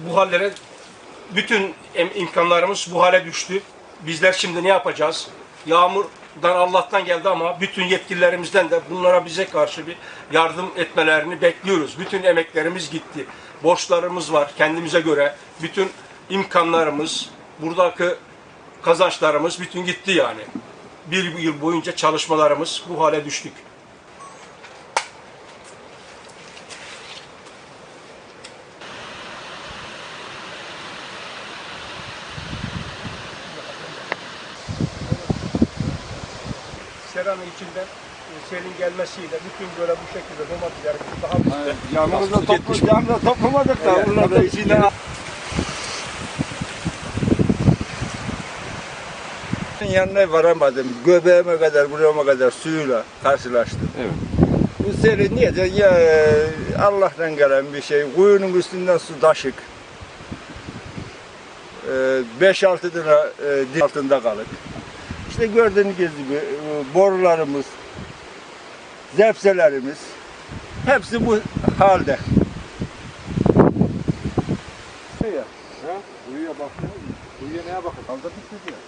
bu hallere bütün imkanlarımız bu hale düştü. Bizler şimdi ne yapacağız? Yağmurdan Allah'tan geldi ama bütün yetkililerimizden de bunlara bize karşı bir yardım etmelerini bekliyoruz. Bütün emeklerimiz gitti. Borçlarımız var kendimize göre. Bütün imkanlarımız, buradaki kazançlarımız bütün gitti yani. Bir yıl boyunca çalışmalarımız bu hale düştük. Seranın içinden e, selin gelmesiyle bütün böyle bu şekilde domateslerimiz daha. Yanımızda Aslında toplu, yanımda toplamadık da Evet, bunlar da içinden yanına varamadım. Göbeğime kadar, burama kadar suyla karşılaştım. Evet. Bu seri niye de ya Allah'tan gelen bir şey. Kuyunun üstünden su taşık. 5-6 lira e, altında kalık. İşte gördüğünüz gibi e, borularımız, zepselerimiz hepsi bu halde. Ya. Ha? Uyuya bak. Uyuya neye bakın? Aldatmış mı diyor?